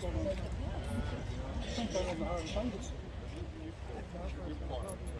Thank you.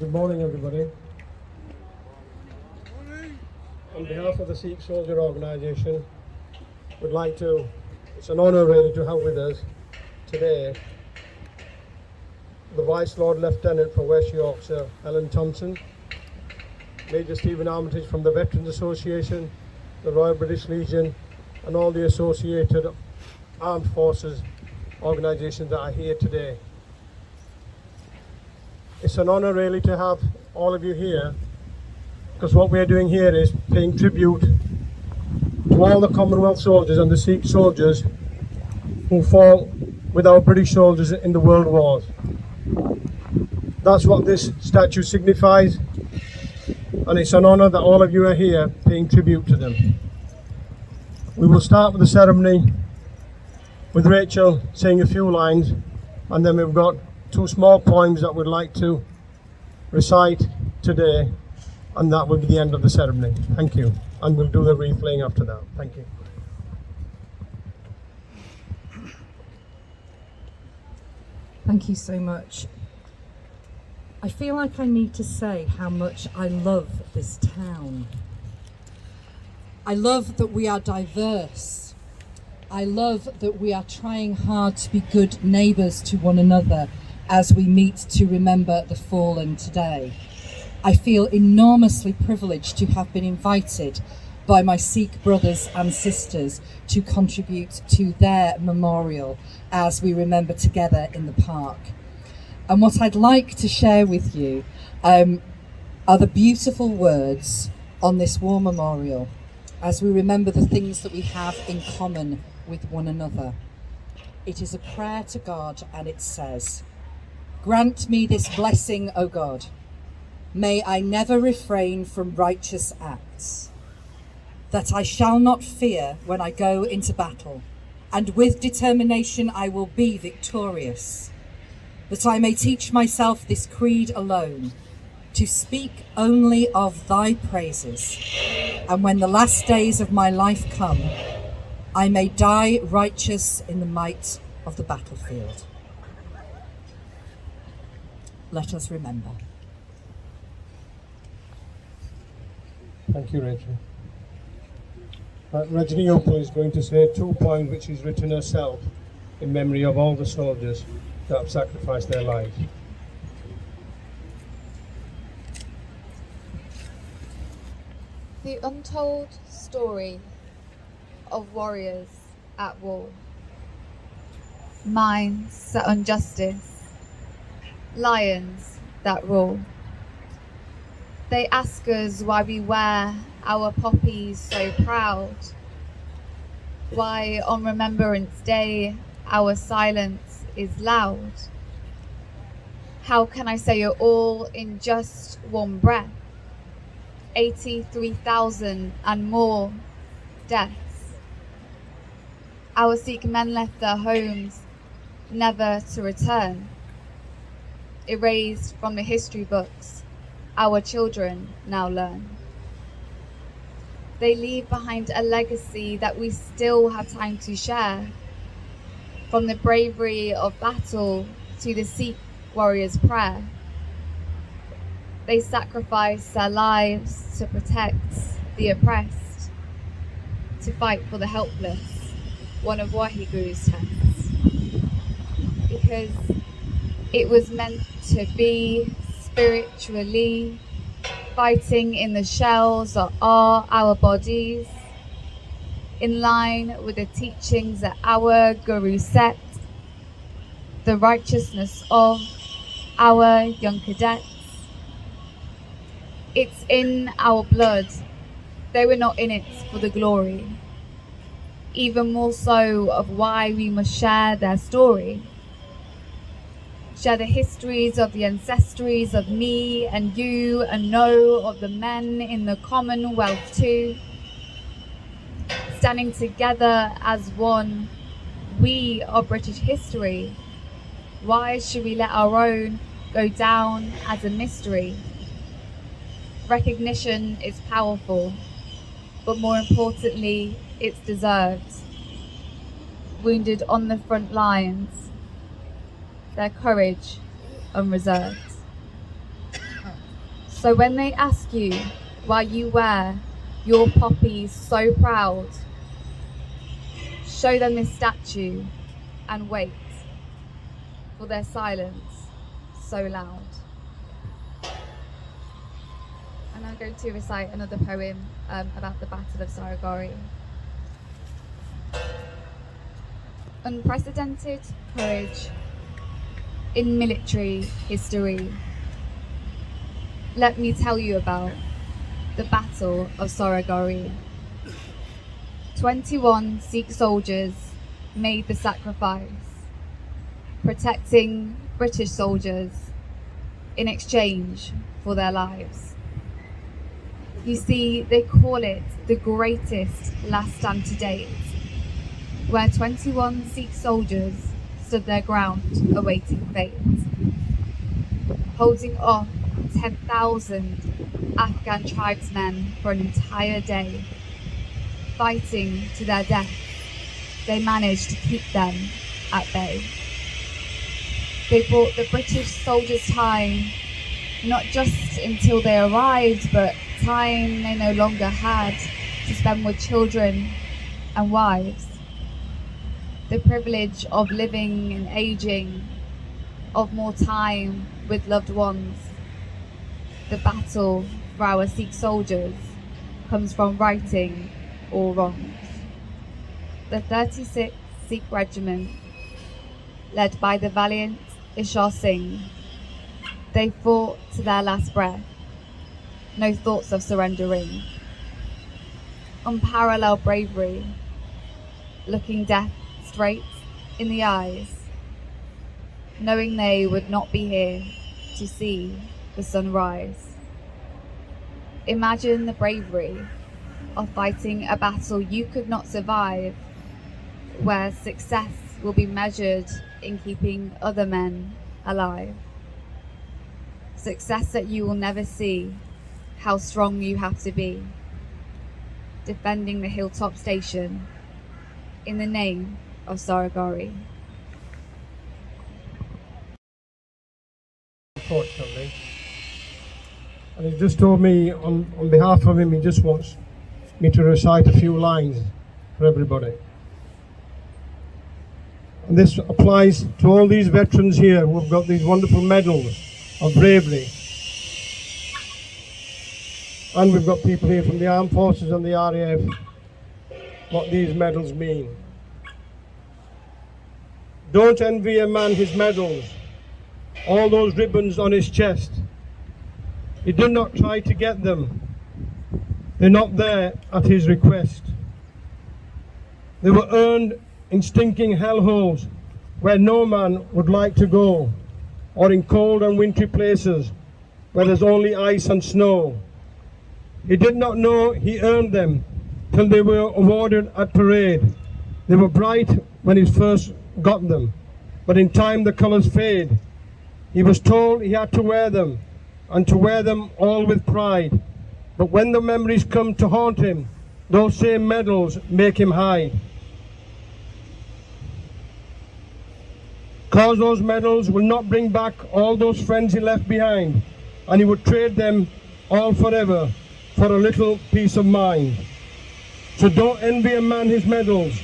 Good morning, everybody. On behalf of the Sikh Soldier Organisation, we'd like to, it's an honour really to have with us today the Vice Lord Lieutenant for West Yorkshire, Helen Thompson, Major Stephen Armitage from the Veterans Association, the Royal British Legion, and all the associated armed forces organisations that are here today. It's an honour really to have all of you here because what we're doing here is paying tribute to all the Commonwealth soldiers and the Sikh soldiers who fought with our British soldiers in the World Wars. That's what this statue signifies and it's an honour that all of you are here paying tribute to them. We will start with the ceremony with Rachel saying a few lines and then we've got two small poems that we'd like to recite today, and that will be the end of the ceremony. Thank you. And we'll do the wreath laying after that. Thank you. Thank you so much. I feel like I need to say how much I love this town. I love that we are diverse. I love that we are trying hard to be good neighbours to one another as we meet to remember the fallen today. I feel enormously privileged to have been invited by my Sikh brothers and sisters to contribute to their memorial as we remember together in the park. And what I'd like to share with you um, are the beautiful words on this war memorial as we remember the things that we have in common with one another. It is a prayer to God and it says, Grant me this blessing, O God. May I never refrain from righteous acts, that I shall not fear when I go into battle, and with determination I will be victorious, that I may teach myself this creed alone, to speak only of thy praises, and when the last days of my life come, I may die righteous in the might of the battlefield. Let us remember. Thank you, Rachel. Uh, Rajini Opal is going to say two poems which she's written herself in memory of all the soldiers that have sacrificed their lives. The untold story of warriors at war. Minds set on justice, lions that roar. They ask us why we wear our poppies so proud, why on Remembrance Day our silence is loud. How can I say it all in just one breath? 83,000 and more deaths. Our Sikh men left their homes never to return. Erased from the history books, our children now learn. They leave behind a legacy that we still have time to share. From the bravery of battle to the Sikh warrior's prayer. They sacrifice their lives to protect the oppressed, to fight for the helpless, one of Wahiguru's texts. Because It was meant to be spiritually fighting in the shells of our, our bodies, in line with the teachings that our Guru set, the righteousness of our young cadets. It's in our blood. They were not in it for the glory. Even more so of why we must share their story. Share the histories of the ancestries of me and you and know of the men in the Commonwealth too. Standing together as one, we are British history. Why should we let our own go down as a mystery? Recognition is powerful, but more importantly, it's deserved. Wounded on the front lines, their courage unreserved. So when they ask you why you wear your poppies so proud, show them this statue and wait for their silence so loud. And I'm going to recite another poem um, about the Battle of Saragori. Unprecedented courage in military history. Let me tell you about the Battle of Saragori. 21 Sikh soldiers made the sacrifice, protecting British soldiers in exchange for their lives. You see, they call it the greatest last stand to date, where 21 Sikh soldiers stood their ground awaiting fate, holding off 10,000 Afghan tribesmen for an entire day, fighting to their death. They managed to keep them at bay. They bought the British soldiers time, not just until they arrived, but time they no longer had to spend with children and wives. The privilege of living and aging, of more time with loved ones. The battle for our Sikh soldiers comes from righting all wrongs. The 36th Sikh Regiment, led by the valiant Ishar Singh, they fought to their last breath, no thoughts of surrendering. Unparalleled bravery, looking death straight in the eyes, knowing they would not be here to see the sun rise. Imagine the bravery of fighting a battle you could not survive, where success will be measured in keeping other men alive. Success that you will never see, how strong you have to be. Defending the hilltop station in the name of Saragori. unfortunately. And he just told me, on, on behalf of him, he just wants me to recite a few lines for everybody. And this applies to all these veterans here who have got these wonderful medals of bravery. And we've got people here from the Armed Forces and the RAF, what these medals mean. Don't envy a man his medals all those ribbons on his chest. He did not try to get them. They're not there at his request. They were earned in stinking hellholes where no man would like to go, or in cold and wintry places where there's only ice and snow. He did not know he earned them till they were awarded at parade. They were bright when he first got them, but in time the colours fade. He was told he had to wear them, and to wear them all with pride. But when the memories come to haunt him, those same medals make him hide. Cause those medals will not bring back all those friends he left behind, and he would trade them all forever for a little peace of mind. So don't envy a man his medals.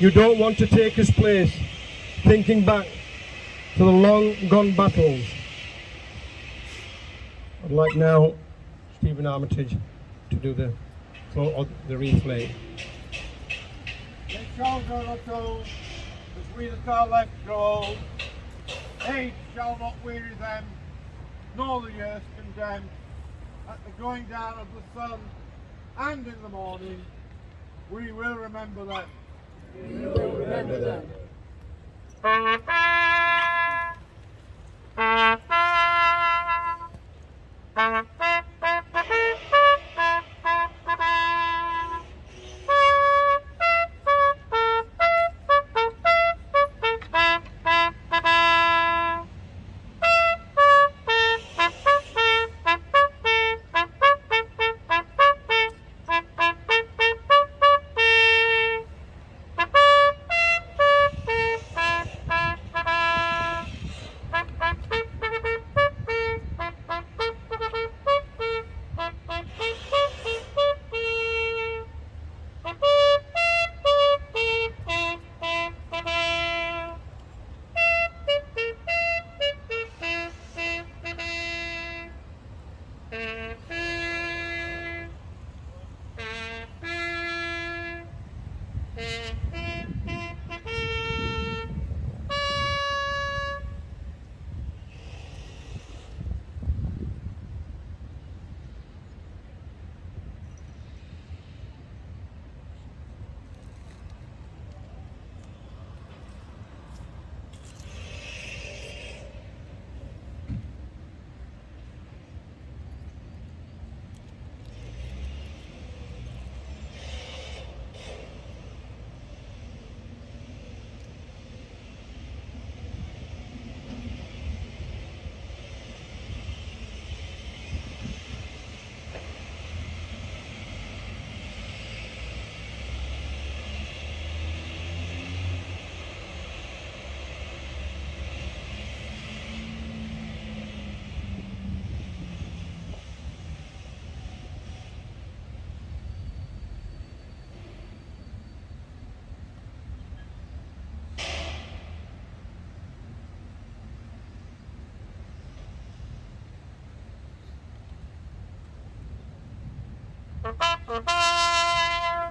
You don't want to take his place. thinking back to the long gone battles. I'd like now Stephen Armitage to do the the replay. Let shoulders are told, as we that are left grow. Age shall not weary them, nor the years condemn. At the going down of the sun and in the morning, we will remember them remember them. Bye.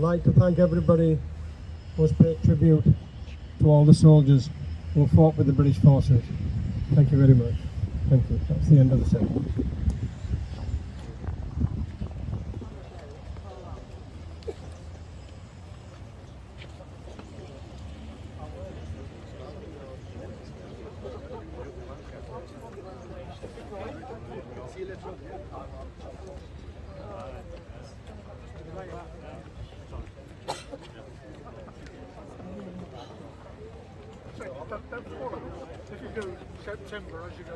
I'd like to thank everybody who has paid tribute to all the soldiers who fought with the British forces. Thank you very much. Thank you. That's the end of the sentence. September as you.